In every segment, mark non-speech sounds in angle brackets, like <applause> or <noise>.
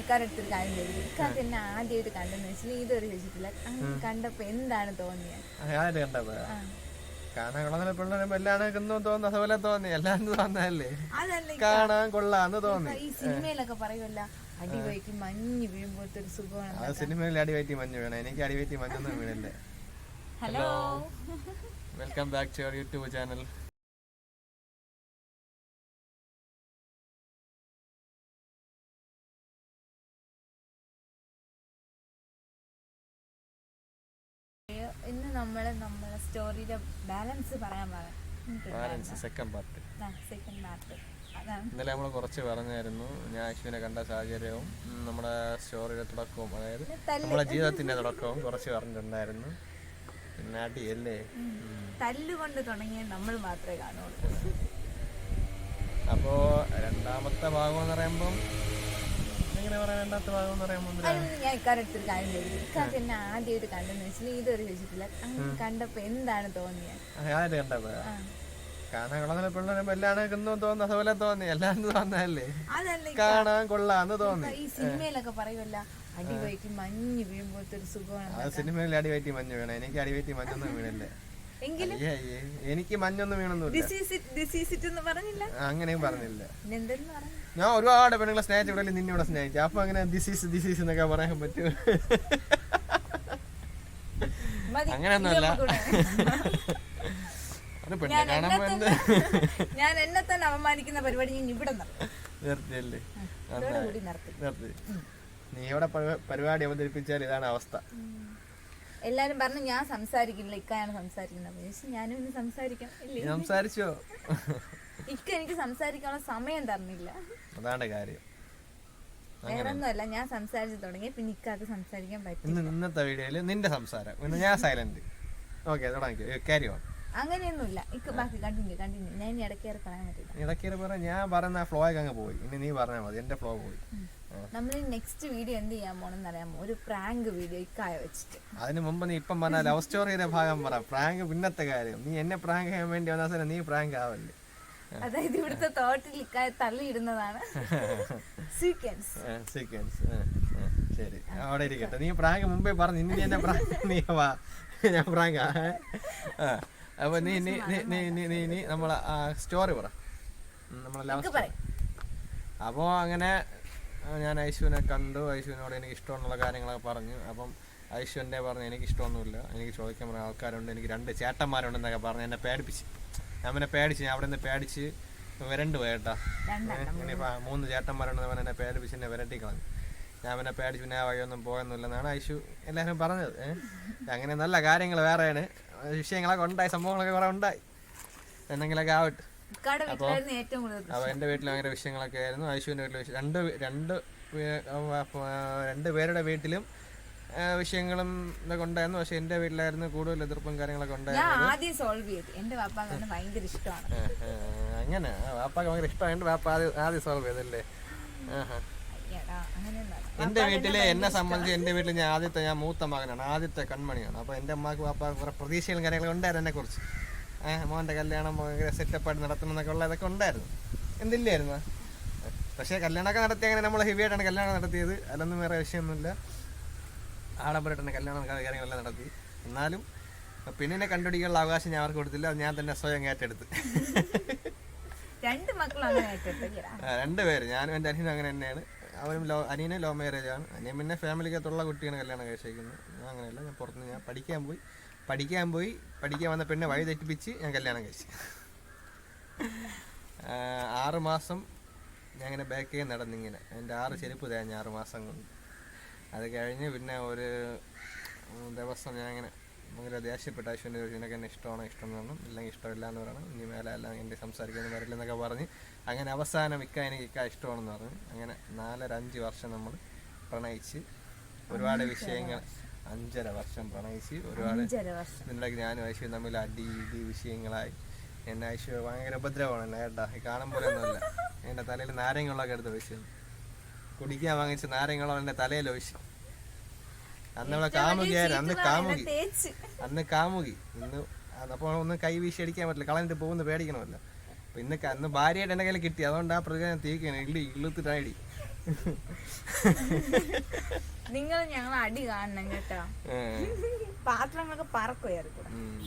ഇക്കാരടുത്തൊരു കാര്യം ചോദിക്കും അത് എന്നെ ആദ്യമായിട്ട് കണ്ടെന്ന് വെച്ചാൽ ഇതുവരെ ചോദിച്ചിട്ടില്ല അങ്ങനെ കണ്ടപ്പോ എന്താണ് തോന്നിയത് ആര് ആ. കാണാൻ കൊള്ളാൻ പിള്ളേരും എല്ലാം തോന്നുന്നു. അതുപോലെ തോന്നി. തോന്നല്ലേ കാണാൻ കൊള്ളാന്ന് തോന്നി. ഈ സിനിമയിലൊക്കെ പറയുമല്ല അടിവയ്ക്ക് മഞ്ഞ് വീഴുമ്പോഴത്തെ ഒരു സുഖമാണ് അത് സിനിമയിൽ അടിവയറ്റി മഞ്ഞ് വീണ. എനിക്ക് അടിവയറ്റി മഞ്ഞൊന്നും വീണില്ലേ. Hello welcome back to your YouTube channel ഇന്ന് നമ്മൾ നമ്മളെ സ്റ്റോറിയുടെ ബാലൻസ് പറയാൻ balance second part second part ഇന്നലെ നമ്മൾ കുറച്ച് പറഞ്ഞായിരുന്നു ഞാൻ അശ്വിനെ കണ്ട സാഹചര്യവും നമ്മുടെ സ്റ്റോറിയുടെ തുടക്കവും അതായത് നമ്മുടെ ജീവിതത്തിന്റെ തുടക്കവും കുറച്ച് പറഞ്ഞിട്ടുണ്ടായിരുന്നു. പിന്നെ അടി അല്ലേ തല്ലുകൊണ്ട് തുടങ്ങിയ നമ്മൾ മാത്രമേ കാണുള്ളൂ. അപ്പോ രണ്ടാമത്തെ ഭാഗം എന്ന് പറയുമ്പം എങ്ങനെ പറയാം ഭാഗം എന്ന്? അതിന് ഞാൻ ഇക്കാരടുത്തൊരു കാര്യം ഇക്കാർക്ക് എന്നെ ആദ്യമായിട്ട് കണ്ടെന്ന് വെച്ചാൽ ഇതുവരെ ചോദിച്ചിട്ടില്ല. അങ്ങനെ കണ്ടപ്പോ എന്താണ് തോന്നിയത് കണ്ടപ്പോ. ആ. കാണാൻ കൊള്ളാൻ പിള്ളേരും എല്ലാം തോന്നുന്നു അതുപോലെ തോന്നി. എല്ലാം തോന്നല്ലേ? അതല്ല ഇക്ക. കാണാൻ കൊള്ളാന്ന് തോന്നി. ഈ സിനിമയിലൊക്കെ പറയുമല്ല മഞ്ഞ് വീഴുമ്പോഴത്തെ ഒരു സുഖമാണ് അത് സിനിമയിൽ അടിവയറ്റി മഞ്ഞ് വീണ. എനിക്ക് അടിവയറ്റി മഞ്ഞൊന്നും വീണില്ലേ. എങ്കിലും. എനിക്ക് മഞ്ഞൊന്നും എന്ന് പറഞ്ഞില്ല? അങ്ങനെയും പറഞ്ഞില്ല. ഞാൻ ഒരുപാട് പെണ്ണുങ്ങളെ സ്നേഹിച്ച ഇവിടെ നിന്നെ ഇവിടെ സ്നേഹിച്ചു. അപ്പൊ അങ്ങനെ ദിസീസ് ദിസീസ് എന്നൊക്കെ പറയാൻ പറ്റൂ. അങ്ങനെയൊന്നുമല്ല. ഞാൻ കാണാൻ എന്നെ തന്നെ- അവമാനിക്കുന്ന പരിപാടി ഞാൻ ഇവിടെ നിർത്തും നിർത്തിയല്ലേ? നിർത്തി. നീ ഇവിടെ പരിപാടി അവതരിപ്പിച്ചാൽ ഇതാണ് അവസ്ഥ. എല്ലാരും പറഞ്ഞു ഞാൻ സംസാരിക്കില്ല ഇക്കയാണ് സംസാരിക്കുന്നത്. ചോദിച്ചു, ഞാനും ഇന്ന് സംസാരിക്കാം. ഇല്ലേ. സംസാരിച്ചോ? ഇക്ക എനിക്ക് സംസാരിക്കാനുള്ള സമയം തന്നില്ല. അതാണ് കാര്യം. വേറൊന്നുമല്ല ഞാൻ സംസാരിച്ചു തുടങ്ങി. പിന്നെ ഇക്കാക്ക് സംസാരിക്കാൻ പറ്റും ഇന്ന് ഇന്നത്തെ വീഡിയോയിൽ നിന്റെ സംസാരം. ഇന്ന് ഞാൻ സൈലന്റ് ഓക്കെ തുടങ്ങി കാരി ഓൺ അങ്ങനെയൊന്നുമില്ല. ഇക്ക ബാക്കി കണ്ടിന്യൂ കണ്ടിന്യൂ ഞാൻ ഇനി പറയാൻ പറ്റില്ല. ഇടയ്ക്ക് പറഞ്ഞാൽ ഞാൻ പറഞ്ഞ ഫ്ലോ ഒക്കെ അങ്ങ് പോയി. ഇനി നീ പറഞ്ഞാൽ മതി. എന്റെ ഫ്ലോ പോയി. ആ. നമ്മൾ നെക്സ്റ്റ് വീഡിയോ എന്ത് ചെയ്യാൻ പോണെന്ന് അറിയാമോ ഒരു പ്രാങ്ക് വീഡിയോ ഇക്കായ വെച്ചിട്ട്. അതിന് മുമ്പ് നീ ഇപ്പം പറഞ്ഞ ലവ് സ്റ്റോറിയുടെ ഭാഗം പറ. പ്രാങ്ക് പിന്നത്തെ കാര്യം. നീ എന്നെ പ്രാങ്ക് ചെയ്യാൻ വേണ്ടി തന്നെ നീ പ്രാങ്ക് ആവല്ലേ. അതായത് ഇവിടുത്തെ തോട്ടിൽ ഇക്കായ തള്ളിയിടുന്നതാണ്. സീക്വൻസ് സീക്വൻസ് ശരി. അവിടെ ഇരിക്കട്ടെ. നീ പ്രാങ്ക് മുമ്പേ പറഞ്ഞു ഇനി നീ എന്നെ പ്രാങ്ക് നീ വാ. ഞാൻ പ്രാങ്ക് അപ്പൊ നീ നീ നീ- നീ നീ നീ നമ്മളെ സ്റ്റോറി പറ. നമ്മളെ അപ്പോൾ അങ്ങനെ ഞാൻ ഐശുവിനെ കണ്ടു. ഐശുവിനോട് എനിക്ക് ഇഷ്ടമുള്ള കാര്യങ്ങളൊക്കെ പറഞ്ഞു. അപ്പം ഐശുവിന്റെ പറഞ്ഞു എനിക്ക് ഇഷ്ടമൊന്നുമില്ല എനിക്ക് ചോദിക്കാൻ പറഞ്ഞ ആൾക്കാരുണ്ട്. എനിക്ക് രണ്ട് ചേട്ടന്മാരുണ്ടെന്നൊക്കെ പറഞ്ഞ് എന്നെ പേടിപ്പിച്ച്. ഞാൻ പിന്നെ പേടിച്ച് ഞാൻ അവിടെ നിന്ന് പേടിച്ച് വരണ്ട് പോയേട്ടാ. ഇനി മൂന്ന്. ചേട്ടന്മാരുണ്ടെന്ന് പറഞ്ഞ് എന്നെ പേടിപ്പിച്ച് എന്നെ വരട്ടി കളഞ്ഞു. ഞാൻ പിന്നെ പേടിച്ച് പിന്നെ ആ വഴിയൊന്നും പോയെന്നില്ലെന്നാണ് ഐശു എല്ലാവരും പറഞ്ഞത്. അങ്ങനെ നല്ല കാര്യങ്ങൾ വേറെയാണ്. വിഷയങ്ങളൊക്കെ ഉണ്ടായി സംഭവങ്ങളൊക്കെ കുറേ ഉണ്ടായി. എന്തെങ്കിലുമൊക്കെ ആവട്ടെ. കൂടുതൽ അപ്പോൾ എന്റെ വീട്ടിൽ ഭയങ്കര വിഷയങ്ങളൊക്കെ ആയിരുന്നു ഐശുവിന്റെ വീട്ടിൽ വിഷയം രണ്ട് രണ്ട് രണ്ട് പേരുടെ വീട്ടിലും വിഷയങ്ങളും ഇതൊക്കെ ഉണ്ടായിരുന്നു. പക്ഷെ എന്റെ വീട്ടിലായിരുന്നു കൂടുതൽ എതിർപ്പും കാര്യങ്ങളൊക്കെ ഉണ്ടായിരുന്നു ആദ്യം സോൾവ് ചെയ്തു. എന്റെ ഭയങ്കര ഇഷ്ടമാണ്. അങ്ങനെ. വാപ്പാക്ക് ഭയങ്കര ഇഷ്ടമായിട്ട് വാപ്പ ആദ്യം സോൾവ് ചെയ്തല്ലേ എന്റെ വീട്ടിൽ എന്നെ സംബന്ധിച്ച് എന്റെ വീട്ടിൽ ഞാൻ ആദ്യത്തെ ഞാൻ മൂത്ത മകനാണ്. ആദ്യത്തെ കൺമണിയാണ്. അപ്പൊ എന്റെ അമ്മയ്ക്ക് പാപ്പ കുറെ പ്രതീക്ഷകളും കാര്യങ്ങളും ഉണ്ടായിരുന്നു എന്നെ കുറിച്ച് മോന്റെ കല്യാണം ഭയങ്കര സെറ്റപ്പായിട്ട് നടത്തണം എന്നൊക്കെ ഉള്ള ഇതൊക്കെ ഉണ്ടായിരുന്നു. എന്തില്ലായിരുന്നു? പക്ഷേ കല്യാണമൊക്കെ നടത്തി അങ്ങനെ നമ്മൾ ഹെവി ആയിട്ടാണ് കല്യാണം നടത്തിയത്. അതൊന്നും വേറെ വിഷയമൊന്നുമില്ല. ആഡംബരമായിട്ടാണ് കല്യാണം കാര്യങ്ങളെല്ലാം നടത്തി. എന്നാലും പെണ്ണിനെ കണ്ടുപിടിക്കാനുള്ള അവകാശം ഞാൻ അവർക്ക് കൊടുത്തില്ല. അത് ഞാൻ തന്നെ സ്വയം ഏറ്റെടുത്ത്. രണ്ട് രണ്ടുപേര് ഞാനും എന്റെ അനിയനും അങ്ങനെ തന്നെയാണ്. അവരും ലോ അനിയനും ലോ മാരേജാണ് അനിയൻ പിന്നെ ഫാമിലിക്കകത്തുള്ള കുട്ടിയാണ് കല്യാണം കഴിച്ചേക്കുന്നത്. ഞാൻ അങ്ങനെയല്ല ഞാൻ പുറത്തുനിന്ന് ഞാൻ പഠിക്കാൻ പോയി. പഠിക്കാൻ പോയി പഠിക്കാൻ വന്ന പെണ്ണെ വഴി തെറ്റിപ്പിച്ച് ഞാൻ കല്യാണം കഴിച്ചു. ആറ് മാസം ഞാൻ ഇങ്ങനെ ബാക്ക് നടന്നിങ്ങനെ. എന്റെ ആറ് ചെരുപ്പ് തേഞ്ഞ ആറ് മാസം കൊണ്ട്. അത് കഴിഞ്ഞ് പിന്നെ ഒരു ദിവസം ഞാൻ ഇങ്ങനെ ഭയങ്കര ദേഷ്യപ്പെട്ട അശ്വിന്റെ ചോദിച്ചു എന്നെ ഇഷ്ടമാണോ? ഇഷ്ടം എന്ന് പറഞ്ഞു ഇല്ലെങ്കിൽ ഇഷ്ടമില്ല എന്ന് പറയണം ഇനി മേലെ അല്ല എന്റെ സംസാരിക്കാൻ വരില്ല എന്നൊക്കെ പറഞ്ഞ് അങ്ങനെ അവസാനം ഇക്ക എനിക്ക് ഇക്ക ഇഷ്ടമാണെന്ന് പറഞ്ഞു. അങ്ങനെ നാലര അഞ്ച് വർഷം നമ്മൾ പ്രണയിച്ച് ഒരുപാട് വിഷയങ്ങൾ അഞ്ചര വർഷം പ്രണയിച്ച് ഒരുപാട് ഇതിനിടയ്ക്ക് ഞാനും ഐശ്വര്യം തമ്മിൽ അടി ഇടി വിഷയങ്ങളായി. എന്നെ ഐശ്വര്യ ഭയങ്കര ഉപദ്രവമാണ് എന്നെ കേട്ടാ ഈ കാണാൻ ഒന്നുമില്ല. എന്റെ തലയിൽ നാരങ്ങളൊക്കെ എടുത്ത് വിഷയം കുടിക്കാൻ വാങ്ങിച്ച നാരങ്ങളോ എന്റെ തലയിൽ ഒഴിച്ചു അന്ന് അവളെ കാമുകിയായിരുന്നു അന്ന് കാമുകി. അന്ന് കാമുകി. ഇന്ന് അപ്പോൾ ഒന്ന് കൈ വീശി അടിക്കാൻ പറ്റില്ല. കളഞ്ഞിട്ട് പോകുന്ന പേടിക്കണമല്ലോ. അപ്പൊ ഇന്ന് അന്ന് ഭാര്യയായിട്ട് എന്റെ കയ്യിൽ കിട്ടി. അതുകൊണ്ട് ആ പ്രതികാരം തീക്കണം ഇള്ളി ഇള്ളുത്തിട്ട് അടി നിങ്ങൾ ഞങ്ങൾ അടി കാണണം കേട്ടോ. പാത്രങ്ങളൊക്കെ പറക്കുമായിരിക്കും ഉം.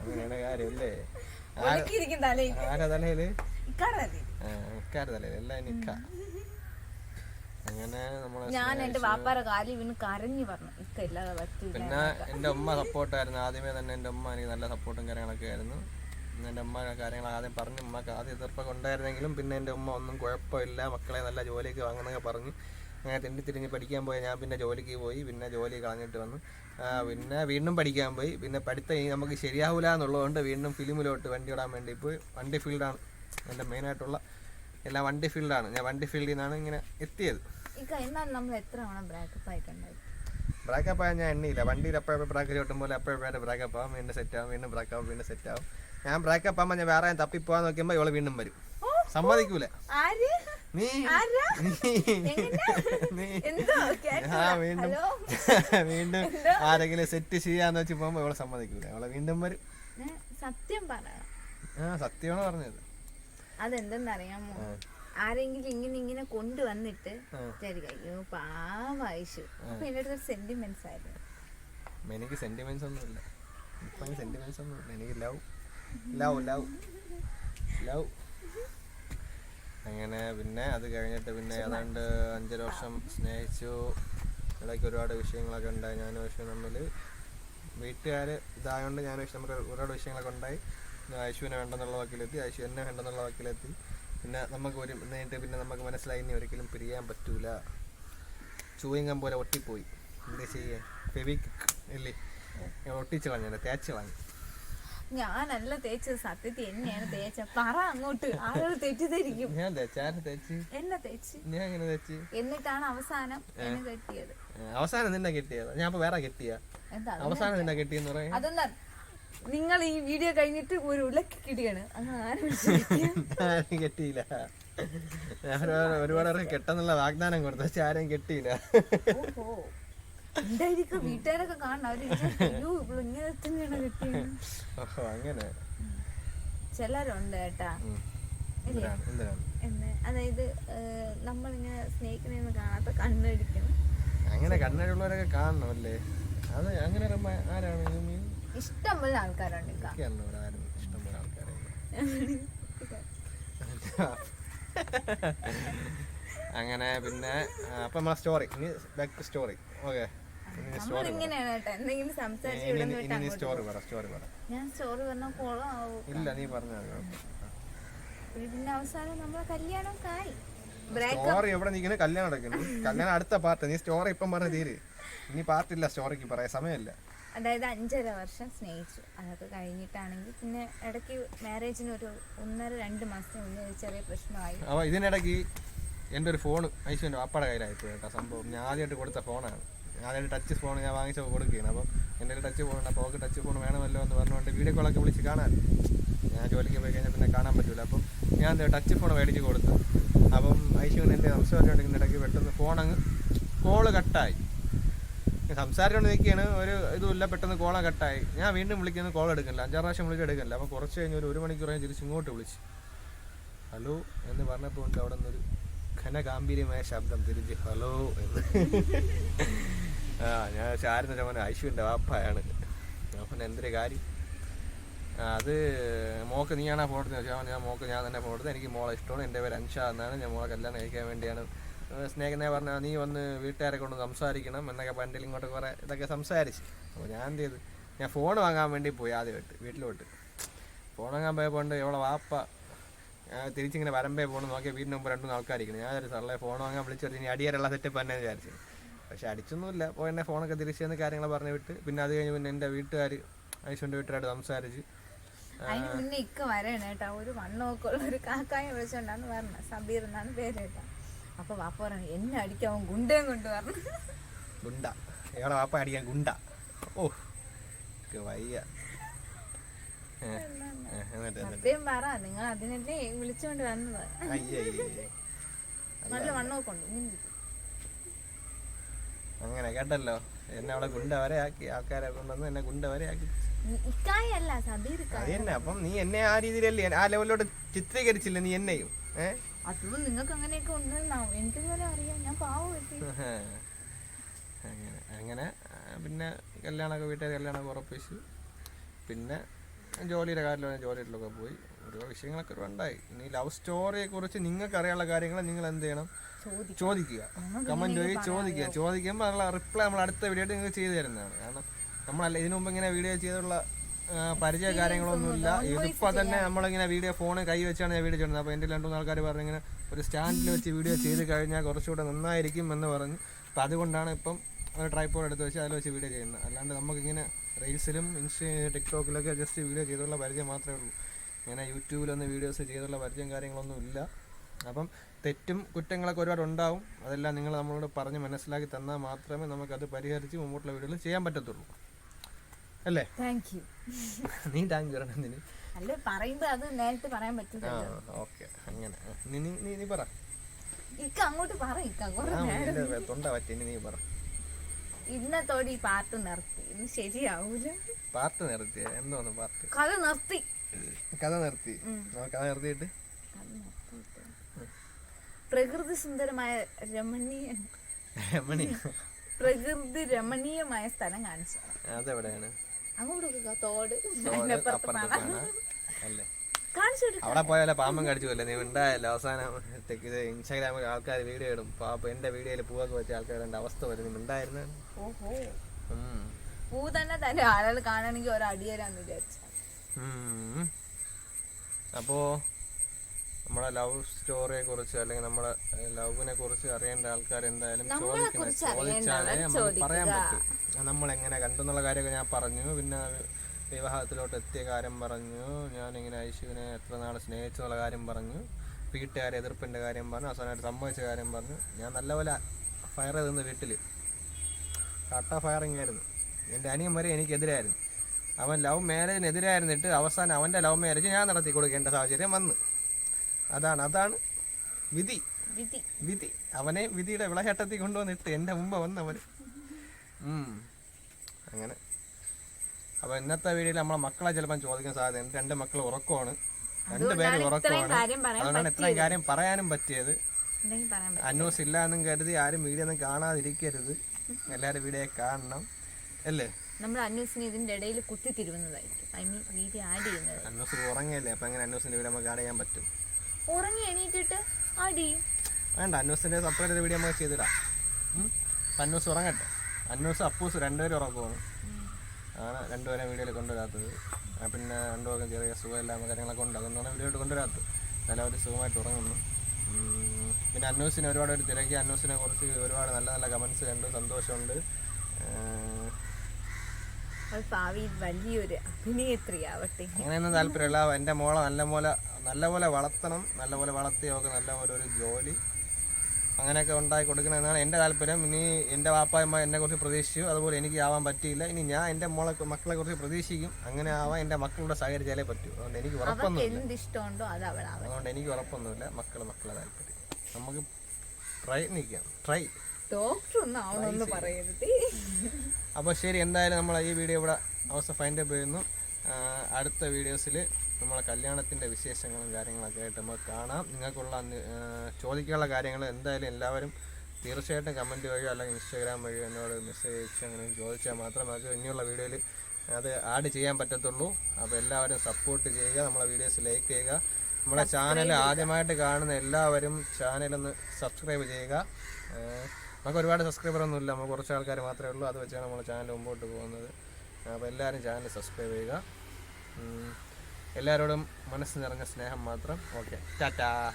അങ്ങനെയാണ് ഒതുക്കിയിരിക്കും തലയിൽ. ആരാ തലയിൽ? അങ്ങനെ ഞാൻ എന്റെ വാപ്പാരെ കാലിൽ വീണ് കരഞ്ഞു പറഞ്ഞു. ഇക്ക ഇല്ലാതെ പറ്റൂല പിന്നെ എന്റെ ഉമ്മ സപ്പോർട്ടായിരുന്നു ആദ്യമേ തന്നെ എന്റെ ഉമ്മ എനിക്ക് നല്ല സപ്പോർട്ടും കാര്യങ്ങളൊക്കെ ആയിരുന്നു. എന്റെ ഉമ്മ കാര്യങ്ങൾ ആദ്യം പറഞ്ഞു. ഉമ്മക്ക് ആദ്യം എതിർപ്പൊക്കെ ഉണ്ടായിരുന്നെങ്കിലും പിന്നെ എന്റെ ഉമ്മ ഒന്നും കുഴപ്പമില്ല. മക്കളെ നല്ല ജോലിക്ക് വാങ്ങുന്നൊക്കെ പറഞ്ഞു. അങ്ങനെ തിണ്ടി തിരിഞ്ഞ് പഠിക്കാൻ പോയി. ഞാൻ പിന്നെ ജോലിക്ക് പോയി. പിന്നെ ജോലി കളഞ്ഞിട്ട് വന്നു. പിന്നെ വീണ്ടും പഠിക്കാൻ പോയി. പിന്നെ പഠിത്തം ഈ നമുക്ക് ശരിയാവില്ല എന്നുള്ളതുകൊണ്ട് വീണ്ടും ഫിലിമിലോട്ട് വണ്ടി ഇടാൻ വേണ്ടി പോയി. വണ്ടി ഫീൽഡാണ് എന്റെ മെയിനായിട്ടുള്ള എല്ലാം വണ്ടി ഫീൽഡാണ്. ഞാൻ വണ്ടി ഫീൽഡിൽ നിന്നാണ് ഇങ്ങനെ എത്തിയത്. ബ്രേക്കപ്പ് ആയാൽ ഞാൻ എണ്ണിയില്ല. വണ്ടിയിൽ എപ്പോഴും ബ്രേക്ക് ചവിട്ടുമ്പോൾ എപ്പോഴും ബ്രേക്കപ്പ് ആവും. വീണ്ടും സെറ്റ് ആവും. വീണ്ടും ബ്രേക്കപ്പ് വീണ്ടും സെറ്റ് ആവും. ഞാൻ ബ്രേക്കപ്പ് ആകുമ്പോ ഞാൻ വേറെ തപ്പിപ്പോവാൻ നോക്കിയപ്പോ ഇവൾ വീണ്ടും വരും. സമ്മതിക്കൂല. നീ. വീണ്ടും. <laughs> വീണ്ടും ആരെങ്കിലും സെറ്റ് ചെയ്യാന്ന് വെച്ച് പോകുമ്പോ ഇവളെ സമ്മതിക്കൂല. ഇവളെ വീണ്ടും വരും. സത്യം പറയണം. ആ സത്യമാണ് പറഞ്ഞത്. അതെന്തെന്നറിയാമോ? ആരെങ്കിലും ഇങ്ങനെ ഇങ്ങനെ കൊണ്ടുവന്നിട്ട് അയ്യോ അപ്പൊ എന്റെ അടുത്ത് സെന്റിമെന്റ്സ് ആയിരുന്നു. എനിക്ക് സെന്റിമെന്റ്സ് ഒന്നും ഇല്ല ഇപ്പൊ സെന്റിമെന്റ്സ് ഒന്നും ഇല്ല എനിക്ക് ലവ് ലവ് ലവ് ലവ് അങ്ങനെ പിന്നെ അത് കഴിഞ്ഞിട്ട് പിന്നെ ഏതാണ്ട് അഞ്ചര വർഷം സ്നേഹിച്ചു. ഇടയ്ക്ക് ഒരുപാട് വിഷയങ്ങളൊക്കെ ഉണ്ടായി. ഞാനും പക്ഷേ തമ്മിൽ വീട്ടുകാർ ഇതായതുകൊണ്ട് ഞാൻ പക്ഷേ നമുക്ക് ഒരുപാട് വിഷയങ്ങളൊക്കെ ഉണ്ടായി. ഐശുവിനെ വേണ്ടെന്നുള്ള വാക്കിലെത്തി ഐശു എന്നെ വേണ്ടെന്നുള്ള വാക്കിലെത്തി. പിന്നെ നമുക്ക് ഒരു നേരിട്ട് പിന്നെ നമുക്ക് മനസ്സിലായി ഇനി ഒരിക്കലും പിരിയാൻ പറ്റൂല. ചൂയിങ്ങം പോലെ ഒട്ടിപ്പോയി. എന്താ ചെയ്യേ ഫെവിക് ഇല്ലേ? ഞാൻ തേച്ച് കളഞ്ഞു. ഞാനല്ല തേച്ചത് സത്യത്തിൽ എന്നെയാണ് തേച്ച പറ അങ്ങോട്ട് ആളുകൾ തെറ്റിദ്ധരിക്കും? ഞാൻ തേച്ച് എന്നെ തേച്ച്. ഞാൻ തേച്ച്? എന്നിട്ടാണ് അവസാനം എന്നെ കെട്ടിയത്. അവസാനം നിന്നെ കെട്ടിയത്? ഞാൻ വേറെ കെട്ടിയ. അവസാനം നിന്നെ കെട്ടിയെന്ന് പറയാം? അതെന്താ നിങ്ങൾ ഈ വീഡിയോ കഴിഞ്ഞിട്ട് ഒരു ഉലക്കി കിടിയാണ് <laughs> ആരും കെട്ടിയില്ല. ഞാൻ ഒരുപാട് ഒരുപാട് കെട്ടെന്നുള്ള വാഗ്ദാനം കൊടുത്തു പക്ഷെ ആരെയും കെട്ടിയില്ല. എന്തായിരിക്കും? വീട്ടുകാരൊക്കെ കാണണം. അവർ ഇങ്ങനെ തന്നെയാണ് കിട്ടിയത്? അങ്ങനെ. ചിലരുണ്ട് കേട്ടാ. എന്ന് അതായത് നമ്മളിങ്ങനെ സ്നേഹിക്കണെന്ന് കാണാത്ത കണ്ണടിക്കും. അങ്ങനെ കണ്ണടിയുള്ളവരൊക്കെ കാണണം അല്ലേ അത് അങ്ങനെ ആരാണ് ഇഷ്ടംപോലെ ആൾക്കാരുണ്ട് ഇഷ്ടംപോലെ ആൾക്കാരെ <laughs> അങ്ങനെ പിന്നെ അപ്പൊ നമ്മളെ സ്റ്റോറി ഇനി ബാക്ക് സ്റ്റോറി ഓക്കെ സ്റ്റോറി ഞാൻ കുളമാവും ഇല്ല നീ പറഞ്ഞാൽ പിന്നെ അവസാനം നമ്മളെ കല്യാണം കായി. ബ്രേക്ക് സ്റ്റോറി എവിടെ നിൽക്കുന്നു കല്യാണം നടക്കുന്നു? കല്യാണം അടുത്ത പാർട്ട് നീ സ്റ്റോറി ഇപ്പം പറഞ്ഞ തീര്. ഇനി പാർട്ടില്ല സ്റ്റോറിക്ക് പറയാൻ സമയമില്ല. അതായത് അഞ്ചര വർഷം സ്നേഹിച്ചു. അതൊക്കെ കഴിഞ്ഞിട്ടാണെങ്കിൽ പിന്നെ ഇടയ്ക്ക് മാരേജിന് ഒരു ഒന്നര രണ്ട് മാസത്തിന് മുന്നേ ഒരു ചെറിയ പ്രശ്നമായി. അപ്പോൾ ഇതിനിടയ്ക്ക് എന്റെ ഒരു ഫോൺ ഐശ്വന്റെ അപ്പട കയ്യിലായിപ്പോയി കേട്ടോ സംഭവം. ഞാൻ ആദ്യമായിട്ട് കൊടുത്ത ഫോണാണ് ആദ്യമായിട്ട് ടച്ച് ഫോൺ ഞാൻ വാങ്ങിച്ച കൊടുക്കുകയാണ്. അപ്പം എന്റെ ടച്ച് ഫോൺ ഉണ്ട്. അപ്പോൾ ടച്ച് ഫോൺ വേണമല്ലോ എന്ന് പറഞ്ഞുകൊണ്ട് വീഡിയോ കോളൊക്കെ വിളിച്ച് കാണാൻ. ഞാൻ ജോലിക്ക് പോയി കഴിഞ്ഞാൽ പിന്നെ കാണാൻ പറ്റില്ല അപ്പം ഞാൻ ടച്ച് ഫോൺ മേടിച്ച് കൊടുത്തു. അപ്പം ഐശ്വൻ എന്റെ സംസാരിച്ചുകൊണ്ടിരിക്കുന്ന ഇടയ്ക്ക് പെട്ടെന്ന് ഫോൺ അങ്ങ് കോൾ കട്ടായി സംസാരിച്ചുകൊണ്ട് നിൽക്കുകയാണ്. ഒരു ഇതുമില്ല പെട്ടെന്ന് കോള കട്ടായി ഞാൻ വീണ്ടും വിളിക്കുന്ന കോൾ എടുക്കില്ല അഞ്ചാറ് പ്രാവശ്യം വിളിച്ച് എടുക്കില്ല അപ്പോൾ കുറച്ച് കഴിഞ്ഞ് ഒരു ഒരു മണിക്കൂർ കഴിഞ്ഞ് തിരിച്ച് ഇങ്ങോട്ട് വിളിച്ച്. ഹലോ എന്ന് പറഞ്ഞപ്പോൾ ഉണ്ട് അവിടെ നിന്നൊരു ഘനഗാംഭീര്യമായ ശബ്ദം തിരിച്ച് ഹലോ എന്ന്. ആ ഞാൻ ചാരുന്ന ചമ്മൻ ഐശുവിന്റെ വാപ്പായാണ്. അപ്പം എന്തൊരു കാര്യം? അത് മോക്ക് നീയാണ് പോടുന്നത് ചോദിച്ചാൽ ഞാൻ മോക്ക് ഞാൻ തന്നെ പോടുന്നത് എനിക്ക് മോളെ ഇഷ്ടമാണ്. എന്റെ പേര് അൻഷ എന്നാണ്. ഞാൻ മോളെ കല്യാണം കഴിക്കാൻ വേണ്ടിയാണ്. സ്നേഹിതനെ പറഞ്ഞാൽ നീ വന്ന് വീട്ടുകാരെ കൊണ്ട് സംസാരിക്കണം. എന്നൊക്കെ പണ്ടിൽ ഇങ്ങോട്ട് കുറേ ഇതൊക്കെ സംസാരിച്ച്. അപ്പോൾ ഞാൻ എന്ത് ചെയ്തു ഞാൻ ഫോൺ വാങ്ങാൻ വേണ്ടി പോയി ആദ്യമായിട്ട് വീട്ടിലോട്ട്. ഫോൺ വാങ്ങാൻ പോയപ്പോൾ എവളെ വാപ്പ? തിരിച്ചിങ്ങനെ വരമ്പേ പോകണം നോക്കിയാൽ വീടിന് മുമ്പ് രണ്ടു ഞാൻ ഒരു സാറേ ഫോൺ വാങ്ങാൻ വിളിച്ചു ഇനി അടിയാറുള്ള സെറ്റപ്പ് തന്നെ വിചാരിച്ചു. പക്ഷെ അടിച്ചൊന്നുമില്ല. പോയി എന്നെ ഫോണൊക്കെ തിരിച്ചു തന്നെ കാര്യങ്ങൾ പറഞ്ഞു വിട്ട്. പിന്നെ അത് കഴിഞ്ഞ് പിന്നെ എന്റെ വീട്ടുകാർ ഐശ്വന്റെ വീട്ടുകാരായിട്ട് സംസാരിച്ച്. അതിന് മുന്നേ ഇക്ക വരണം കേട്ടോ. ഒരു ഒരു കാക്കായെ വിളിച്ചോണ്ടാണ് പറഞ്ഞത് സബീർ എന്നാണ് പേര് കേട്ടോ. അപ്പൊ വാപ്പ പറഞ്ഞു എന്നെ അടിക്കാൻ ഗുണ്ടയും കൊണ്ട് പറഞ്ഞു ഗുണ്ട. വാപ്പ അടിക്കാൻ ഗുണ്ട? ഓ വയ്യ. സത്യം പറ നിങ്ങൾ അതിനല്ലേ വിളിച്ചോണ്ട് വന്നത്. നല്ല വണ്ണമൊക്കെ ഉണ്ട് അങ്ങനെ കേട്ടല്ലോ. എന്നെ അവളെ ഗുണ്ട വരെ ആക്കി ആൾക്കാരെ കൊണ്ടുവന്ന് എന്നെ ഗുണ്ട വരെ ആക്കി. അത് തന്നെ അപ്പം നീ എന്നെ ആ രീതിയിലല്ലേ ആ ലെവലിലോട്ട് ചിത്രീകരിച്ചില്ല നീ എന്നെയും? ഏ അതും നിങ്ങൾക്ക് അങ്ങനെയൊക്കെ ഉണ്ടെന്നാവും. എനിക്കിതുപോലെ അറിയാം ഞാൻ പാവം അങ്ങനെ അങ്ങനെ പിന്നെ കല്യാണമൊക്കെ വീട്ടിൽ കല്യാണമൊക്കെ ഉറപ്പിച്ചു. പിന്നെ ജോലിയുടെ കാര്യത്തിൽ ജോലിയിലൊക്കെ പോയി. ഓരോ വിഷയങ്ങളൊക്കെ ഉണ്ടായി ഇനി ലവ് സ്റ്റോറിയെ കുറിച്ച് നിങ്ങൾക്ക് അറിയാനുള്ള കാര്യങ്ങൾ നിങ്ങൾ എന്ത് ചെയ്യണം? ചോദിക്കുക. കമന്റ് വഴി ചോദിക്കുക. ചോദിക്കുമ്പോൾ അതിനുള്ള റിപ്ലൈ നമ്മൾ അടുത്ത വീഡിയോ നിങ്ങൾ നിങ്ങൾക്ക് ചെയ്തു തരുന്നതാണ്. കാരണം നമ്മളല്ല ഇതിനു മുമ്പ് ഇങ്ങനെ വീഡിയോ ചെയ്തുള്ള പരിചയ കാര്യങ്ങളൊന്നുമില്ല. ഇതിപ്പോൾ തന്നെ നമ്മളിങ്ങനെ വീഡിയോ ഫോൺ കൈ വെച്ചാണ് ഞാൻ വീഡിയോ ചെയ്യുന്നത്. അപ്പോൾ എന്റെ രണ്ടു മൂന്ന് ആൾക്കാർ പറഞ്ഞു ഇങ്ങനെ ഒരു സ്റ്റാൻഡിൽ വെച്ച് വീഡിയോ ചെയ്ത് കഴിഞ്ഞാൽ കുറച്ചുകൂടെ നന്നായിരിക്കും എന്ന് പറഞ്ഞു. അപ്പോൾ അതുകൊണ്ടാണ് ഇപ്പം ഒരു ട്രൈപ്പോഡ് എടുത്ത് വെച്ച് അതിൽ വെച്ച് വീഡിയോ ചെയ്യുന്നത്. അല്ലാണ്ട് നമുക്കിങ്ങനെ റീൽസിലും ഇൻസ്റ്റ ടിക്ടോക്കിലൊക്കെ ജസ്റ്റ് വീഡിയോ ചെയ്തുള്ള പരിചയം മാത്രമേ ഉള്ളൂ. ഇങ്ങനെ യൂട്യൂബിലൊന്നും വീഡിയോസ് ചെയ്തുള്ള പരിചയം കാര്യങ്ങളൊന്നും ഇല്ല. അപ്പം തെറ്റും കുറ്റങ്ങളൊക്കെ ഒരുപാട് ഉണ്ടാവും. അതെല്ലാം നിങ്ങൾ നമ്മളോട് പറഞ്ഞ് മനസ്സിലാക്കി തന്നാൽ മാത്രമേ നമുക്കത് പരിഹരിച്ച് മുമ്പോട്ടുള്ള വീഡിയോയിൽ ചെയ്യാൻ പറ്റത്തുള്ളൂ. അല്ലേ? താങ്ക് യു നീ താങ്ക് യു പറയണം വരണമെന്നിന് അല്ല പറയുമ്പോ അത് നേരത്തെ പറയാൻ പറ്റില്ല. ഓക്കേ. അങ്ങനെ. നീ നീ നീ പറ. ഇക്ക അങ്ങോട്ട് പറ ഇക്ക അങ്ങോട്ട് തൊണ്ട പറ്റി നീ പറ. ഇന്നത്തോടെ ഈ പാട്ട് നിർത്തി. ഇന്ന് ശരിയാവൂല. പാട്ട് നിർത്തി. എന്തോന്ന് പാട്ട്? കഥ നിർത്തി. കഥ നിർത്തി. കഥ നിർത്തിയിട്ട്? പ്രകൃതി സുന്ദരമായ രമണീയ രമണീയ. പ്രകൃതി രമണീയമായ സ്ഥലം കാണിച്ചു അതെവിടെയാണ്? അങ്ങോട്ട് തോട്. അല്ലേ? അവിടെ പോയാലേ പാമ്പൻ പോലെ നീ ഉണ്ടായല്ലോ അവസാനം ഇത് ഇൻസ്റ്റാഗ്രാമിൽ ആൾക്കാർ വീഡിയോ ഇടും. പാപ്പ എന്റെ വീഡിയോയിൽ പൂവൊക്കെ വെച്ച ആൾക്കാരുടെ അവസ്ഥ വരും നീ ഉണ്ടായിരുന്നു പൂ തന്നെ തന്നെ ആളുകൾ കാണണമെങ്കിൽ ഒരടിയരാന്ന് വിചാരിച്ചു. അപ്പോ നമ്മുടെ ലവ് സ്റ്റോറിയെ കുറിച്ച് അല്ലെങ്കിൽ നമ്മുടെ ലവിനെ കുറിച്ച് അറിയേണ്ട ആൾക്കാർ എന്തായാലും ചോദിക്കണം ചോദിച്ചാലേ പറയാൻ പറ്റും. നമ്മൾ എങ്ങനെ കണ്ടെന്നുള്ള കാര്യമൊക്കെ ഞാൻ പറഞ്ഞു. പിന്നെ വിവാഹത്തിലോട്ട് എത്തിയ കാര്യം പറഞ്ഞു. ഞാനിങ്ങനെ ഐശുവിനെ എത്ര നാൾ സ്നേഹിച്ചെന്നുള്ള കാര്യം പറഞ്ഞു. വീട്ടുകാരെ എതിർപ്പിന്റെ കാര്യം പറഞ്ഞു. അവസാനമായിട്ട് സംഭവിച്ച കാര്യം പറഞ്ഞു. ഞാൻ നല്ലപോലെ ഫയർ ചെയ്തെന്ന് വീട്ടിൽ കട്ട ഫയറിങ് ആയിരുന്നു. എന്റെ അനിയൻ വരെ എനിക്കെതിരായിരുന്നു. അവൻ ലവ് മാരേജിനെതിരായിരുന്നിട്ട് അവസാനം അവന്റെ ലവ് മാരേജ് ഞാൻ നടത്തി കൊടുക്കേണ്ട സാഹചര്യം വന്നു. അതാണ് അതാണ് വിധി. വിധി. വിധി. അവനെ വിധിയുടെ വിളഹേട്ടത്തിൽ കൊണ്ടുവന്നിട്ട് എന്റെ മുമ്പ് വന്നവൻ. അങ്ങനെ. അപ്പോൾ ഇന്നത്തെ വീഡിയോയിൽ നമ്മളെ മക്കളെ ചിലപ്പം ചോദിക്കാൻ സാധ്യതയുണ്ട് രണ്ട് മക്കൾ ഉറക്കമാണ്. രണ്ടുപേരും ഉറക്കമാണ്. അതുകൊണ്ടാണ് ഇത്രയും കാര്യം പറയാനും പറ്റിയത്. അന്വേഷ് ഇല്ല എന്നും കരുതി ആരും വീഡിയോ ഒന്നും കാണാതിരിക്കരുത്. എല്ലാവരും വീഡിയോ കാണണം. അല്ലേ? നമ്മൾ അന്വേഷണം ഇതിന്റെ ഇടയിൽ കുത്തി തിരുവുന്നതായിരിക്കും. ഐ മീൻ വീഡിയോ ആഡ് ചെയ്യുന്നത്. അന്വേസ് ഉറങ്ങിയല്ലേ? അപ്പം അങ്ങനെ അന്വേസിന്റെ വീഡിയോ നമുക്ക് ആഡ് ചെയ്യാൻ പറ്റും? ഉറങ്ങി എണീറ്റിട്ട് ആഡ് ചെയ്യും. വേണ്ട അന്വേഷിന്റെ സെപ്പറേറ്റ് വീഡിയോ നമുക്ക് ചെയ്തിടാം. അന്വേഷ് ഉറങ്ങട്ടെ. അന്വേഷ് അപ്പൂസ് രണ്ടുപേരും ഉറക്കമാണ് ആണ് രണ്ടുപേരെ വീഡിയോയിൽ കൊണ്ടുവരാത്തത്. പിന്നെ രണ്ടുപേർക്കും ചെറിയ സുഖമില്ലാത്ത കാര്യങ്ങളൊക്കെ ഉണ്ട്. അതുകൊണ്ടാണ് വീഡിയോ കൊണ്ടുവരാത്തത്. എന്നാലും അവർ സുഖമായിട്ട് ഉറങ്ങുന്നു. പിന്നെ അന്വേഷിനെ ഒരുപാട് ഒരു തിരക്കി. അന്വേഷിനെ കുറിച്ച് ഒരുപാട് നല്ല നല്ല കമൻസ് കണ്ടു. സന്തോഷമുണ്ട്. ആ, അവൾ ഭാവിയിൽ വലിയൊരു അഭിനേത്രിയാവട്ടെ. അങ്ങനെയൊന്നും താല്പര്യമില്ല. എന്റെ മോളെ നല്ല പോലെ നല്ല പോലെ വളർത്തണം. നല്ല പോലെ വളർത്തി അവൾക്ക് നല്ലപോലെ ഒരു ജോലി. അങ്ങനെയൊക്കെ ഉണ്ടാക്കി കൊടുക്കണം എന്നാണ് എന്റെ താല്പര്യം. ഇനി എന്റെ വാപ്പായമ്മ എന്നെ കുറിച്ച് പ്രതീക്ഷിച്ചു. അതുപോലെ എനിക്ക് ആവാൻ പറ്റിയില്ല. ഇനി ഞാൻ എന്റെ മോളെ മക്കളെ കുറിച്ച് പ്രതീക്ഷിക്കും. അങ്ങനെ ആവാൻ എന്റെ മക്കളുടെ സഹകരിച്ചാലേ പറ്റൂ. അതുകൊണ്ട് എനിക്ക് ഉറപ്പൊന്നുമില്ല അതുകൊണ്ട് എനിക്ക് ഉറപ്പൊന്നുമില്ല മക്കൾ മക്കളെ താല്പര്യം. നമുക്ക് പ്രയത്നിക്കാം. ട്രൈ അപ്പോൾ ശരി എന്തായാലും നമ്മൾ ഈ വീഡിയോ ഇവിടെ അവസ്ഥ ഫൈൻഡപ്പ് ചെയ്യുന്നു. അടുത്ത വീഡിയോസിൽ നമ്മളെ കല്യാണത്തിന്റെ വിശേഷങ്ങളും കാര്യങ്ങളൊക്കെ ആയിട്ട് നമുക്ക് കാണാം. നിങ്ങൾക്കുള്ള ചോദിക്കാനുള്ള കാര്യങ്ങൾ എന്തായാലും എല്ലാവരും തീർച്ചയായിട്ടും കമന്റ് വഴിയോ അല്ലെങ്കിൽ ഇൻസ്റ്റാഗ്രാം വഴിയോ എന്നോട് മെസ്സേജ് അയച്ച് അങ്ങനെ ചോദിച്ചാൽ മാത്രമേ നമുക്ക് ഇനിയുള്ള വീഡിയോയിൽ അത് ആഡ് ചെയ്യാൻ പറ്റത്തുള്ളൂ. അപ്പോൾ എല്ലാവരും സപ്പോർട്ട് ചെയ്യുക നമ്മളെ വീഡിയോസ് ലൈക്ക് ചെയ്യുക. നമ്മളെ ചാനൽ ആദ്യമായിട്ട് കാണുന്ന എല്ലാവരും ചാനലൊന്ന് സബ്സ്ക്രൈബ് ചെയ്യുക. നമുക്ക് ഒരുപാട് സബ്സ്ക്രൈബർ ഒന്നുമില്ല നമുക്ക് കുറച്ച് ആൾക്കാർ മാത്രമേ ഉള്ളൂ. അത് വെച്ചാണ് നമ്മൾ ചാനൽ മുമ്പോട്ട് പോകുന്നത്. അപ്പോൾ എല്ലാവരും ചാനൽ സബ്സ്ക്രൈബ് ചെയ്യുക. എല്ലാവരോടും മനസ്സ് നിറഞ്ഞ സ്നേഹം മാത്രം. ഓക്കെ. ടാറ്റാ.